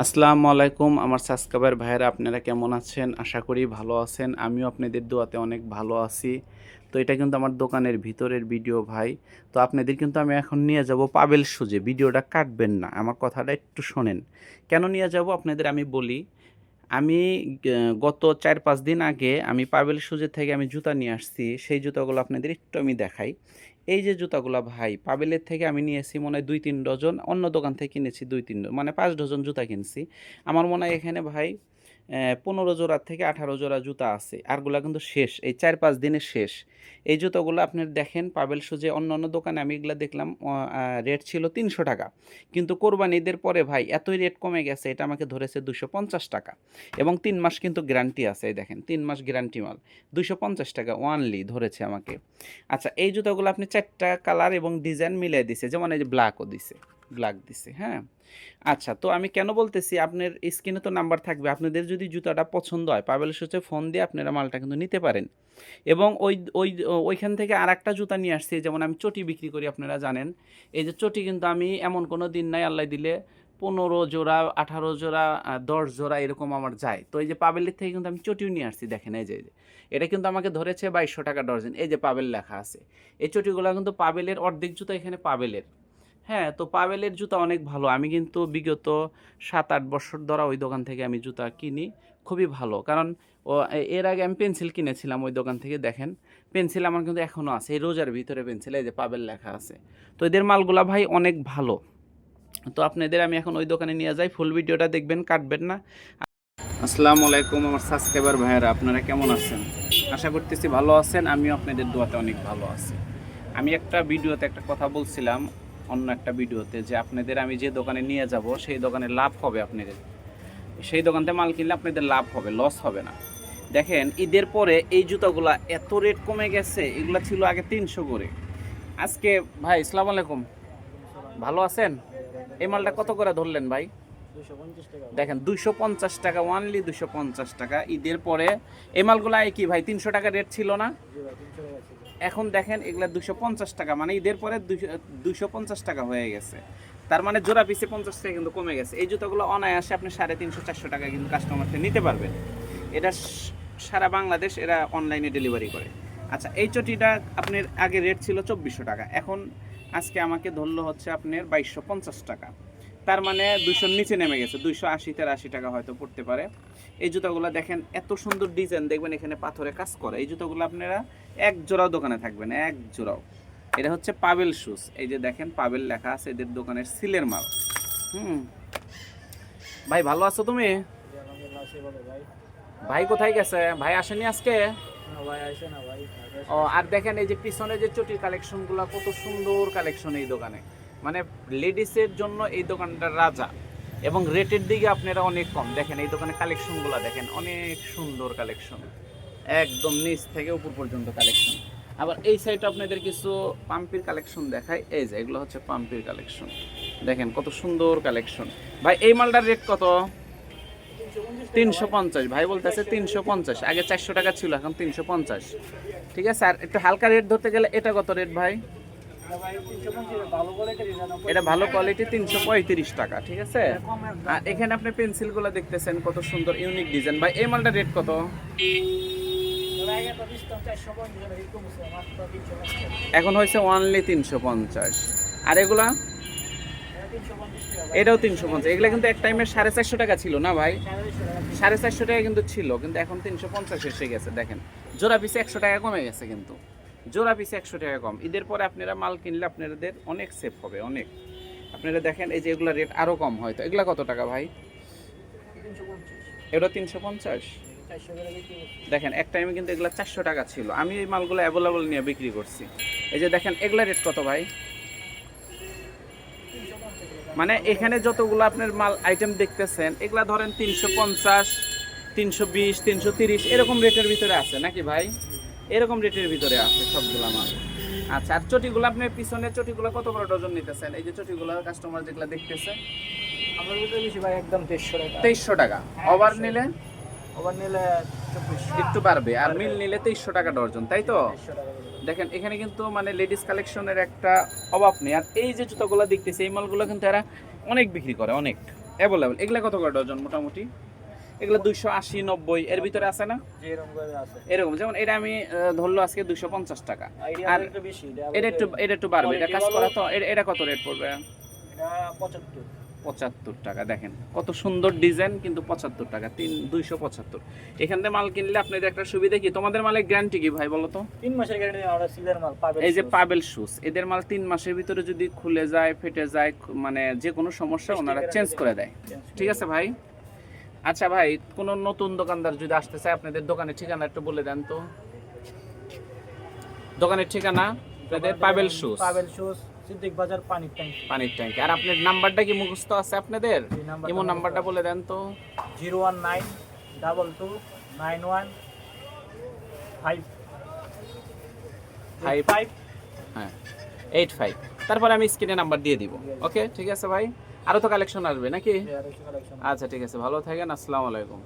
আসসালামু আলাইকুম, আমার সাবস্ক্রাইবার ভাইয়েরা, আপনারা কেমন আছেন? আশা করি ভালো আছেন। আমিও আপনাদের দোয়াতে অনেক ভালো আছি। তো এটা কিন্তু আমার দোকানের ভিতরের ভিডিও ভাই। তো আপনাদের কিন্তু আমি এখন নিয়ে যাব পাবেল সুজে। ভিডিওটা কাটবেন না, আমার কথাটা একটু শোনেন। কেন নিয়ে যাব? আপনাদের আমি বলি। আমি গত চার পাঁচ দিন আগে আমি পাবেল সুজে থেকে আমি জুতা নিয়ে আসছি। সেই জুতাগুলো আপনাদের একটু আমি দেখাই। এই যে জুতাগুলো ভাই, পাবেলের থেকে আমি নিয়েছি মনে হয় দুই তিন ডজন, অন্য দোকান থেকে কিনেছি দুই তিন মানে পাঁচ ডজন জুতা কিনছি। আমার মনে হয় এখানে ভাই পনেরো জোড়া থেকে আঠারো জোড়া জুতা আছে। আরগুলা কিন্তু শেষ, এই চার পাঁচ দিনের শেষ। এই জুতোগুলো আপনি দেখেন, পাবেল সুজে অন্য অন্য দোকানে আমি এগুলো দেখলাম রেট ছিল তিনশো টাকা। কিন্তু কোরবানি ঈদের পরে ভাই, এতই রেট কমে গেছে, এটা আমাকে ধরেছে দুশো পঞ্চাশ টাকা। এবং তিন মাস কিন্তু গ্যারান্টি আছে, এই দেখেন, তিন মাস গ্যারান্টি মাল। দুশো পঞ্চাশ টাকা ওয়ানলি ধরেছে আমাকে। আচ্ছা এই জুতোগুলো আপনি চারটা কালার এবং ডিজাইন মিলিয়ে দিছে, যেমন এই যে ব্ল্যাকও দিছে। ব্ল্যাক দিছে হ্যাঁ? আচ্ছা তো আমি কেন বলতেছি, আপনার স্ক্রিনে তো নাম্বার থাকবে, আপনাদের যদি জুতাটা পছন্দ হয়, পাবেল সুচে ফোন দিয়ে আপনারা মালটা কিন্তু নিতে পারেন। এবং ওই ওই, ওইখান থেকে আর একটা জুতা নিয়ে আসছি, যেমন আমি চটি বিক্রি করি, আপনারা জানেন। এই যে চটি কিন্তু আমি এমন কোনো দিন নাই, আল্লাহ দিলে পনেরো জোড়া, আঠারো জোড়া দশ জোড়া এরকম আমার যায়। তো এই যে পাবেলের থেকে কিন্তু আমি চটিও নিয়ে আসছি, দেখেন এই যে। এটা কিন্তু আমাকে ধরেছে বাইশশো টাকা ডর্জন এই যে পাবেল লেখা আছে। এই চটিগুলো কিন্তু পাবেলের, অর্ধেক জুতা এখানে পাবেলের। হ্যাঁ তো পাবেলের জুতা অনেক ভালো। আমি কিন্তু বিগত সাত আট বছর ধরা ওই দোকান থেকে আমি জুতা কিনি, খুবই ভালো। কারণ ও এর আগে আমি পেন্সিল কিনেছিলাম ওই দোকান থেকে, দেখেন। পেন্সিল আমার কিন্তু এখনও আছে, এই রোজার ভিতরে পেন্সিল, এই যে পাবেল লেখা আছে। তো এদের মালগুলা ভাই অনেক ভালো। তো আপনাদের আমি এখন ওই দোকানে নিয়ে যাই, ফুল ভিডিওটা দেখবেন, কাটবেন না। আসসালামু আলাইকুম আমার সাবস্ক্রাইবার ভাইয়েরা, আপনারা কেমন আছেন? আশা করতেছি ভালো আছেন, আমিও আপনাদের দোয়াতে অনেক ভালো আছি। আমি একটা ভিডিওতে একটা কথা বলছিলাম অন্য একটা ভিডিওতে যে আপনাদের আমি যে দোকানে নিয়ে যাব, সেই দোকানে লাভ হবে আপনাদের। সেই দোকান থেকে মাল কিনলে আপনাদের লাভ হবে লস হবে না। দেখেন, ঈদের পরে এই জুতাগুলা এত রেট কমে গেছে, এগুলো ছিল আগে তিনশো করে। আজকে, ভাই ইসলাম আলাইকুম। ভালো আছেন? এই মালটা কত করে ধরলেন, ভাই? দেখেন, দুইশো পঞ্চাশ টাকা ওয়ানলি দুশো পঞ্চাশ টাকা। ঈদের পরে এই মালগুলা কি, ভাই, তিনশো টাকা রেট ছিল না? এখন দেখেন এগুলা দুশো পঞ্চাশ টাকা মানে ঈদের পরে দুশো পঞ্চাশ টাকা হয়ে গেছে। তার মানে জোড়া পিসে পঞ্চাশ টাকা কিন্তু কমে গেছে। এই জুতোগুলো অনায়াসে আপনি সাড়ে তিনশো, চারশো টাকা কিন্তু কাস্টমারকে নিতে পারবেন। এটা সারা বাংলাদেশ এরা অনলাইনে ডেলিভারি করে। আচ্ছা এই চটিটা আপনার আগে রেট ছিল চব্বিশশো টাকা। এখন আজকে আমাকে ধরলো হচ্ছে আপনার বাইশশো পঞ্চাশ টাকা। তার মানে দুশোর নিচে নেমে গেছে। দুইশো আশি তেরাশি টাকা হয়তো পড়তে পারে। এই জুতোগুলো দেখেন, এত সুন্দর ডিজাইন দেখবেন এখানে পাথরে কাজ করে। এই জুতোগুলো আপনারা এক জোড়াও দোকানে থাকবেন, এক জোড়াও। এটা হচ্ছে পাবেল শুজ এই যে দেখেন পাবেল লেখা আছে এদের দোকানের সিলের মাল। হুম। ভাই, ভালো আছো তুমি? ভাই কোথায় গেছে? ভাই আসেনি আজকে? ও, আর দেখেন এই যে পিছনে যে চটির কালেকশনগুলো কত সুন্দর কালেকশন এই দোকানে। মানে লেডিসের জন্য এই দোকানটা রাজা। এবং রেটের দিকে আপনারা অনেক কম। দেখেন, এই দোকানে কালেকশনগুলো দেখেন, অনেক সুন্দর কালেকশন। একদম নিচ থেকে উপর পর্যন্ত কালেকশন। আবার এই সাইডে আপনাদের কিছু পাম্পির কালেকশন দেখায় এই যে, এগুলো হচ্ছে পাম্পির কালেকশন। দেখেন, কত সুন্দর কালেকশন। ভাই, এই মালটার রেট কত? তিনশো পঞ্চাশ। ভাই বলতেছে তিনশো পঞ্চাশ। আগে চারশো টাকা ছিল, এখন তিনশো পঞ্চাশ। ঠিক আছে? আর একটু হালকা রেট ধরতে গেলে এটা কত রেট ভাই? এটা ভালো কোয়ালিটি তিনশো পঁয়ত্রিশ টাকা, ঠিক আছে? আর এখানে আপনি পেন্সিলগুলো দেখতেছেন, কত সুন্দর ইউনিক ডিজাইন ভাই, এই মালটার রেট কত? এখন হয়েছে ওয়ানলি তিনশো পঞ্চাশ। আর এগুলা? এটাও তিনশো পঞ্চাশ। এগুলো কিন্তু এক টাইমে সাড়ে চারশো টাকা ছিল না, ভাই? সাড়ে চারশো টাকা কিন্তু ছিল, কিন্তু এখন তিনশো পঞ্চাশ এসে গেছে, দেখেন। জোড়া পিসে একশো টাকা কমে গেছে কিন্তু। জোড়া পিসে একশো টাকা কম। ঈদের পরে আপনারা মাল কিনলে আপনাদের অনেক সেফ হবে, অনেক। আপনারা দেখেন, এই যে এগুলো রেট আরও কম হয়তো। এগুলা কত টাকা ভাই? এটা তিনশো পঞ্চাশ? দেখেন, এক টাইমে কিন্তু এগুলো চারশো টাকা ছিল। আমি এই মালগুলো অ্যাভেলেবল নিয়ে বিক্রি করছি। এই যে দেখেন, এগুলা রেট কত ভাই? মানে এখানে যতগুলো আপনার মাল আইটেম দেখতেছেন, এগুলা ধরেন তিনশো পঞ্চাশ, তিনশো বিশ, তিনশো তিরিশ, এরকম রেটের ভিতরে আছে নাকি ভাই? এরকম রেটের ভিতরে আছে সবগুলো মাল। আচ্ছা আর চটিগুলো আপনি পিছনে চটিগুলো কত বড় ডজন নিতেছেন? এই যে চটিগুলো কাস্টমার যেগুলো দেখতেছে। আমার ভিতরে বেশি ভাই একদম দেড়শো টাকা। তেইশশো টাকা। ওভার নিলে? ওভার নিলে একটু বাড়বে। আর মিল নিলে তেইশশো টাকা ডর্জন তাই তো? করে। দেখেন এখানে কিন্তু মানে লেডিস কালেকশনের একটা অভাব নেই। আর এই যে জুতোগুলো দেখতেছি এই মালগুলো কিন্তু এরা অনেক বিক্রি করে অনেক। অ্যাভেলেবল এগুলা কত করে ডজন মোটামুটি? এগুলো দুইশো আশি নব্বই এর ভিতরে আছে না? এরকম যেমন এটা আমি ধরলো আজকে দুইশো পঞ্চাশ টাকা। আর এটা একটু এটা একটু বাড়বে এটা কাজ করা তো এটা- কত রেট পড়বে? পঁচাত্তর। পঁচাত্তর টাকা দেখেন কত সুন্দর ডিজাইন কিন্তু পঁচাত্তর টাকা তিন দুইশো পঁচাত্তর। এখান থেকে মাল কিনলে আপনাদের একটা সুবিধা কি? তোমাদের মালের গ্যারান্টি কি ভাই বলো তো? তিন মাসের গ্যারান্টি এই যে পাবেল শুজ এদের মাল তিন মাসের ভিতরে যদি খুলে যায় ফেটে যায় মানে যে কোনো সমস্যা ওনারা চেঞ্জ করে দেয়। ঠিক আছে ভাই? আচ্ছা ভাই কোন নতুন দোকানদার যদি আসতে চায় আপনাদের দোকানের ঠিকানা একটু বলে দেন তো। দোকানের ঠিকানা আপনাদের পাবেল শুজ পাবেল শুজ সিদ্দিক বাজার পানির ট্যাঙ্ক পানির ট্যাঙ্কি আর আপনার নাম্বারটা কি মুখস্থ আছে আপনাদের? এই নাম্বারটা বলে দেন তো। Zero one nine double two nine one five Five. Five হ্যাঁ। এইট ফাইভ তারপরে আমি স্ক্রিনে নাম্বার দিয়ে দিব। ওকে ঠিক আছে ভাই? আরও তো কালেকশন আসবে নাকি? আচ্ছা ঠিক আছে। ভালো থাকেন আসসালামু আলাইকুম।